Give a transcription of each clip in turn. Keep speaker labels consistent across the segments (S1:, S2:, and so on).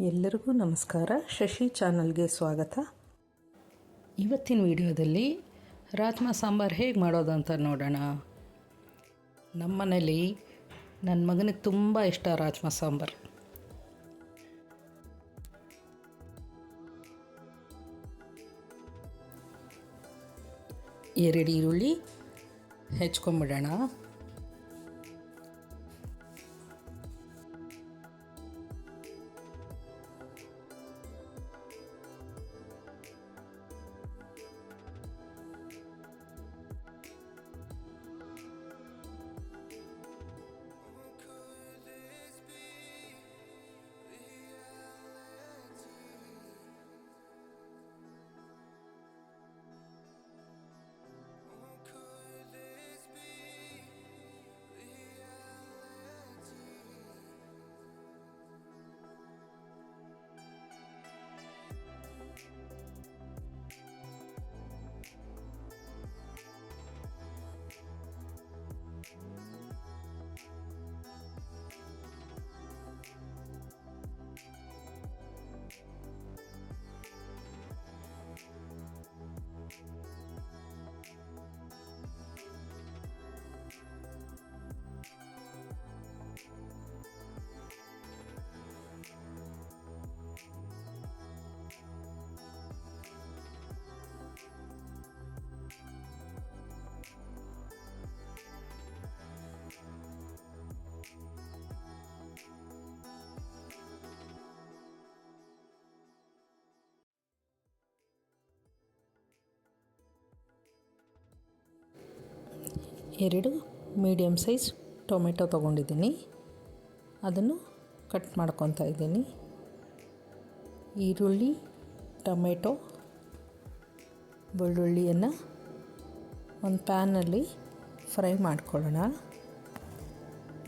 S1: ಎಲ್ಲರಿಗೂ ನಮಸ್ಕಾರ. ಶಶಿ ಚಾನಲ್ಗೆ ಸ್ವಾಗತ. ಇವತ್ತಿನ ವಿಡಿಯೋದಲ್ಲಿ ರಾಜ್ಮಾ ಸಾಂಬಾರು ಹೇಗೆ ಮಾಡೋದು ಅಂತ ನೋಡೋಣ. ನಮ್ಮ ಮನೇಲಿ ನನ್ನ ಮಗನಿಗೆ ತುಂಬ ಇಷ್ಟ ರಾಜ್ಮಾ ಸಾಂಬಾರು. ಎರಡು ಈರುಳ್ಳಿ ಹೆಚ್ಕೊಂಬಿಡೋಣ. ಎರಡು ಮೀಡಿಯಮ್ ಸೈಜ್ ಟೊಮೆಟೊ ತೊಗೊಂಡಿದ್ದೀನಿ. ಅದನ್ನು ಕಟ್ ಮಾಡ್ಕೊತಾ ಇದ್ದೀನಿ. ಈರುಳ್ಳಿ, ಟೊಮೆಟೊ, ಬೆಳ್ಳುಳ್ಳಿಯನ್ನು ಒಂದು ಪ್ಯಾನಲ್ಲಿ ಫ್ರೈ ಮಾಡ್ಕೊಳ್ಳೋಣ.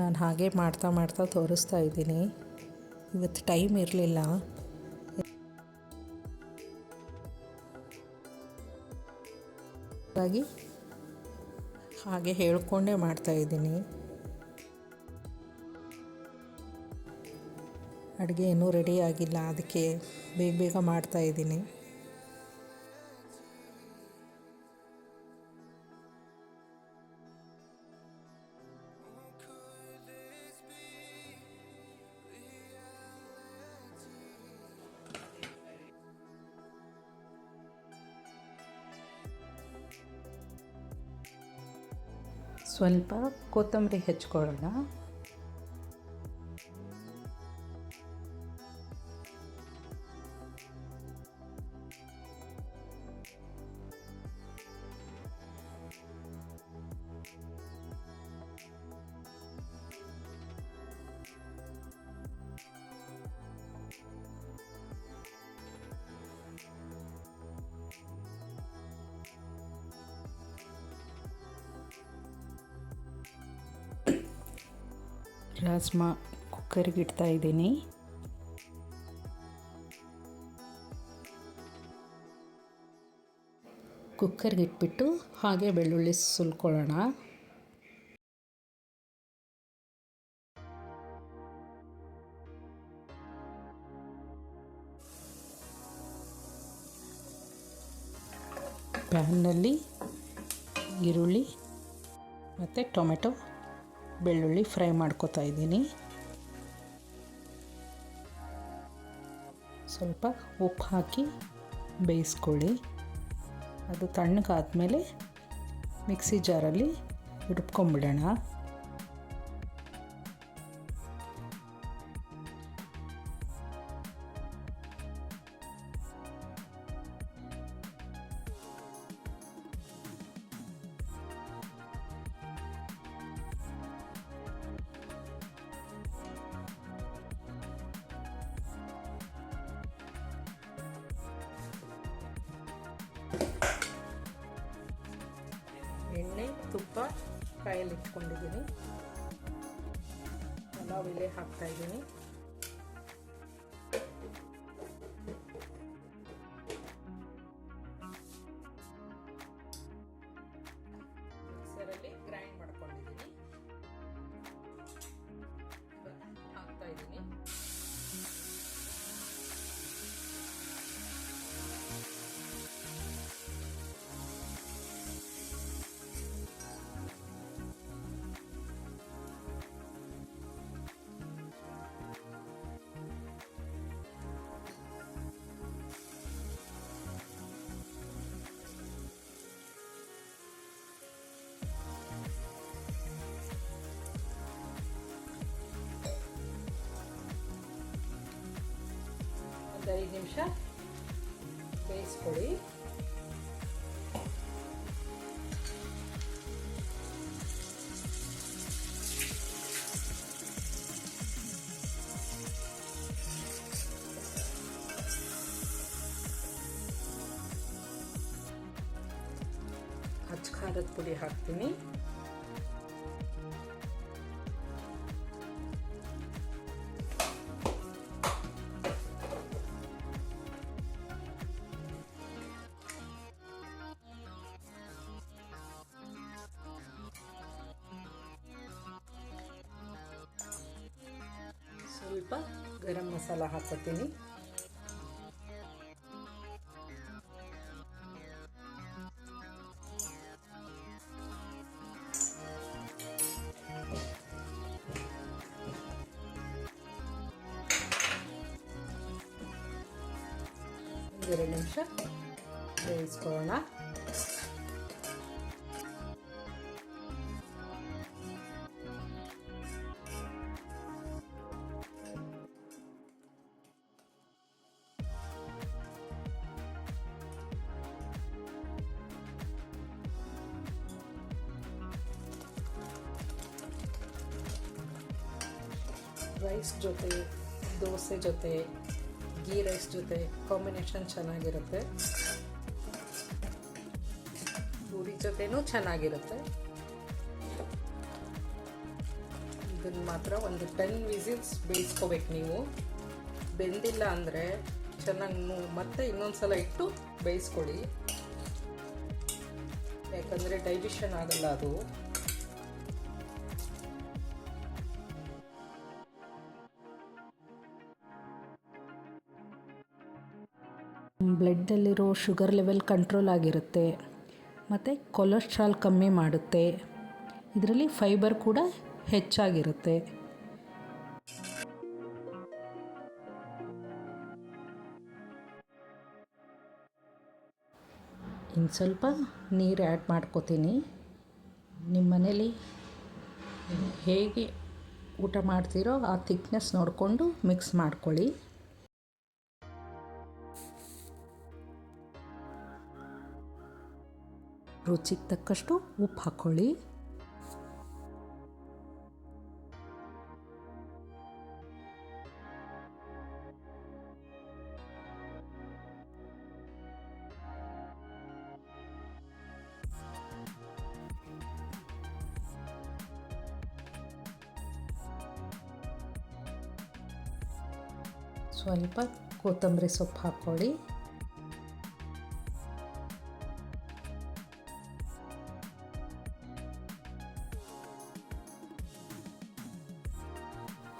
S1: ನಾನು ಹಾಗೆ ಮಾಡ್ತಾ ಮಾಡ್ತಾ ತೋರಿಸ್ತಾ ಇದ್ದೀನಿ. ಇವತ್ತು ಟೈಮ್ ಇರಲಿಲ್ಲ. ಹಾಗಾಗಿ ಹಾಗೆ ಹೇಳ್ಕೊಂಡೇ ಮಾಡ್ತಾಯಿದ್ದೀನಿ ಅಡುಗೆ ಇನ್ನೂ ರೆಡಿ ಆಗಿಲ್ಲ. ಅದಕ್ಕೆ ಬೇಗ ಬೇಗ ಮಾಡ್ತಾಯಿದ್ದೀನಿ ಸ್ವಲ್ಪ ಕೊತ್ತಂಬರಿ ಹೆಚ್ಕೊಳ್ಳೋಣ. ರಾಜ್ಮಾ ಕುಕ್ಕರ್ಗೆ ಇಡ್ತಾ ಇದ್ದೀನಿ. ಕುಕ್ಕರ್ಗೆ ಇಟ್ಬಿಟ್ಟು ಹಾಗೆ ಬೆಳ್ಳುಳ್ಳಿ ಸುಲ್ಕೊಳ್ಳೋಣ. ಪ್ಯಾನ್ನಲ್ಲಿ ಈರುಳ್ಳಿ ಮತ್ತು ಟೊಮೆಟೊ ಬೆಳ್ಳುಳ್ಳಿ ಫ್ರೈ ಮಾಡ್ಕೊತಾ ಇದ್ದೀನಿ. ಸ್ವಲ್ಪ ಉಪ್ಪು ಹಾಕಿ ಬೇಯಿಸ್ಕೊಳ್ಳಿ. ಅದು ತಣ್ಣಗಾದ ಮೇಲೆ ಮಿಕ್ಸಿ ಜಾರಲ್ಲಿ ರುಬ್ಕೊಂಬಿಡೋಣ ಕೈಯಲ್ಲಿ ಇಟ್ಕೊಂಡಿದ್ದೀನಿ. ಪಲಾವ್ ಎಲೆ ಹಾಕ್ತಾ ಐದು ನಿಮಿಷ ಬೇಯಿಸ್ಕೊಳ್ಳಿ. ಹಚ್ಚ ಖಾರದ ಪುಡಿ ಹಾಕ್ತೀನಿ. ಸ್ವಲ್ಪ ಗರಂ ಮಸಾಲ ಹಾಕೋತೀನಿ ಒಂದೆರಡು ನಿಮಿಷ ಬೇಯಿಸ್ಕೊಳ್ಳೋಣ ರೈಸ್ ಜೊತೆ, ದೋಸೆ ಜೊತೆ ಗೀ ರೈಸ್ ಜೊತೆ ಕಾಂಬಿನೇಷನ್ ಚೆನ್ನಾಗಿರುತ್ತೆ. ಪೂರಿ ಜೊತೆನೂ ಚೆನ್ನಾಗಿರುತ್ತೆ. ಇದನ್ನು ಮಾತ್ರ ಒಂದು ಟೆನ್ ವಿಸಿಲ್ಸ್ ಬೇಯಿಸ್ಕೋಬೇಕು ನೀವು. ಬೆಂದಿಲ್ಲ ಅಂದರೆ ಚೆನ್ನಾಗಿ ಮತ್ತೆ ಇನ್ನೊಂದು ಸಲ ಇಟ್ಟು ಬೇಯಿಸ್ಕೊಳ್ಳಿ. ಯಾಕಂದರೆ ಡೈಜೆಷನ್ ಆಗಲ್ಲ ಅದು. ಬ್ಲಡ್ಡಲ್ಲಿರೋ ಶುಗರ್ ಲೆವೆಲ್ ಕಂಟ್ರೋಲ್ ಆಗಿರುತ್ತೆ, ಮತ್ತು ಕೊಲೆಸ್ಟ್ರಾಲ್ ಕಮ್ಮಿ ಮಾಡುತ್ತೆ. ಇದರಲ್ಲಿ ಫೈಬರ್ ಕೂಡ ಹೆಚ್ಚಾಗಿರುತ್ತೆ. ಇನ್ನು ಸ್ವಲ್ಪ ನೀರು ಆ್ಯಡ್ ಮಾಡ್ಕೋತೀನಿ. ನಿಮ್ಮ ಮನೇಲಿ ಹೇಗೆ ಊಟ ಮಾಡ್ತೀರೋ ಆ ಥಿಕ್ನೆಸ್ ನೋಡಿಕೊಂಡು ಮಿಕ್ಸ್ ಮಾಡ್ಕೊಳ್ಳಿ. ರುಚಿಗೆ ತಕ್ಕಷ್ಟು ಉಪ್ಪು ಹಾಕ್ಕೊಳ್ಳಿ ಸ್ವಲ್ಪ ಕೊತ್ತಂಬರಿ ಸೊಪ್ಪು ಹಾಕ್ಕೊಳ್ಳಿ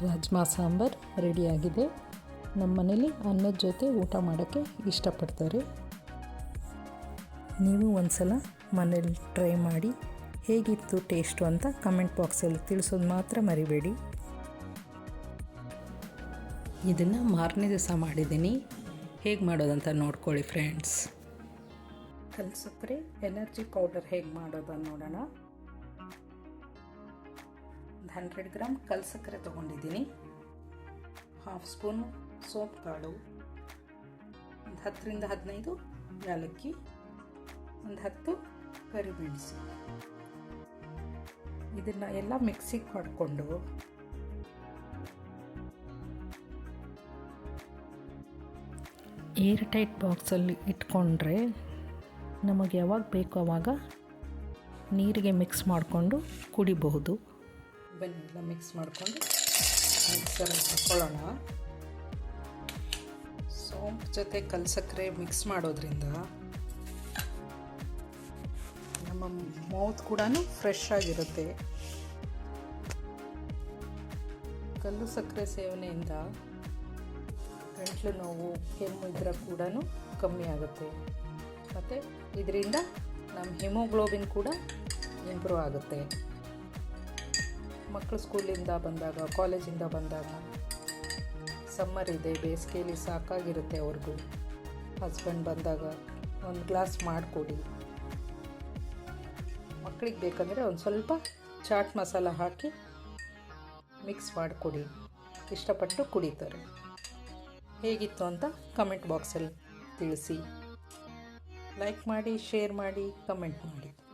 S1: ರಾಜ್ಮಾ ಸಾಂಬಾರು ರೆಡಿಯಾಗಿದೆ. ನಮ್ಮ ಮನೇಲಿ ಅನ್ನದ ಜೊತೆ ಊಟ ಮಾಡೋಕ್ಕೆ ಇಷ್ಟಪಡ್ತಾರೆ. ನೀವು ಒಂದು ಸಲ ಮನೇಲಿ ಟ್ರೈ ಮಾಡಿ ಹೇಗಿತ್ತು ಟೇಸ್ಟು ಅಂತ ಕಮೆಂಟ್ ಬಾಕ್ಸಲ್ಲಿ ತಿಳಿಸೋದು ಮಾತ್ರ ಮರಿಬೇಡಿ. ಇದನ್ನು ಮಾರನೇ ದಿವಸ ಮಾಡಿದ್ದೀನಿ. ಹೇಗೆ ಮಾಡೋದಂತ ನೋಡ್ಕೊಳ್ಳಿ ಫ್ರೆಂಡ್ಸ್. ಕಲ್ಸಕ್ರೆ ಎನರ್ಜಿ ಪೌಡರ್ ಹೇಗೆ ಮಾಡೋದನ್ನು ನೋಡೋಣ. ಹಂಡ್ರೆಡ್ ಗ್ರಾಮ್ ಕಲ್ಸಕ್ಕರೆ ತೊಗೊಂಡಿದ್ದೀನಿ. ಹಾಫ್ ಸ್ಪೂನ್ ಸೋಪ್ ಕಾಳು. ಒಂದು ಹತ್ತರಿಂದ ಹದಿನೈದು ಏಲಕ್ಕಿ. ಒಂದು ಹತ್ತು ಕರಿಮೆಣಸು ಇದನ್ನು ಎಲ್ಲ ಮಿಕ್ಸಿಗೆ ಮಾಡಿಕೊಂಡು ಏರ್ ಟೈಟ್ ಬಾಕ್ಸಲ್ಲಿ ಇಟ್ಕೊಂಡ್ರೆ ನಮಗೆ ಯಾವಾಗ ಬೇಕು ಆವಾಗ ನೀರಿಗೆ ಮಿಕ್ಸ್ ಮಾಡಿಕೊಂಡು ಕುಡಿಬಹುದು. ಬೆಲ್ಲ ಮಿಕ್ಸ್ ಮಾಡಿಕೊಂಡು ಮಿಕ್ಸರಲ್ಲಿ ಹಾಕ್ಕೊಳ್ಳೋಣ ಸೋಂಪು ಜೊತೆ ಕಲ್ಸಕ್ಕರೆ ಮಿಕ್ಸ್ ಮಾಡೋದ್ರಿಂದ ನಮ್ಮ ಮೌತ್ ಕೂಡ ಫ್ರೆಶ್ ಆಗಿರುತ್ತೆ. ಕಲ್ಲು ಸಕ್ಕರೆ ಸೇವನೆಯಿಂದ ಗಂಟ್ಲು ನೋವು, ಕೆಮ್ಮು ಇದ್ರ ಕೂಡ ಕಮ್ಮಿ ಆಗುತ್ತೆ. ಮತ್ತು ಇದರಿಂದ ನಮ್ಮ ಹಿಮೋಗ್ಲೋಬಿನ್ ಕೂಡ ಇಂಪ್ರೂವ್ ಆಗುತ್ತೆ. ಮಕ್ಕಳು ಸ್ಕೂಲಿಂದ ಬಂದಾಗ, ಕಾಲೇಜಿಂದ ಬಂದಾಗ ಸಮ್ಮರ್ ಇದೆ, ಬೇಸಿಗೆಯಲ್ಲಿ ಸಾಕಾಗಿರುತ್ತೆ ಅವ್ರಿಗೂ. ಹಸ್ಬೆಂಡ್ ಬಂದಾಗ ಒಂದು ಗ್ಲಾಸ್ ಮಾಡಿಕೊಡಿ. ಮಕ್ಕಳಿಗೆ ಬೇಕಂದರೆ ಒಂದು ಸ್ವಲ್ಪ ಚಾಟ್ ಮಸಾಲ ಹಾಕಿ ಮಿಕ್ಸ್ ಮಾಡಿಕೊಡಿ. ಇಷ್ಟಪಟ್ಟು ಕುಡಿತಾರೆ. ಹೇಗಿತ್ತು ಅಂತ ಕಮೆಂಟ್ ಬಾಕ್ಸಲ್ಲಿ ತಿಳಿಸಿ. ಲೈಕ್ ಮಾಡಿ, ಶೇರ್ ಮಾಡಿ, ಕಮೆಂಟ್ ಮಾಡಿ.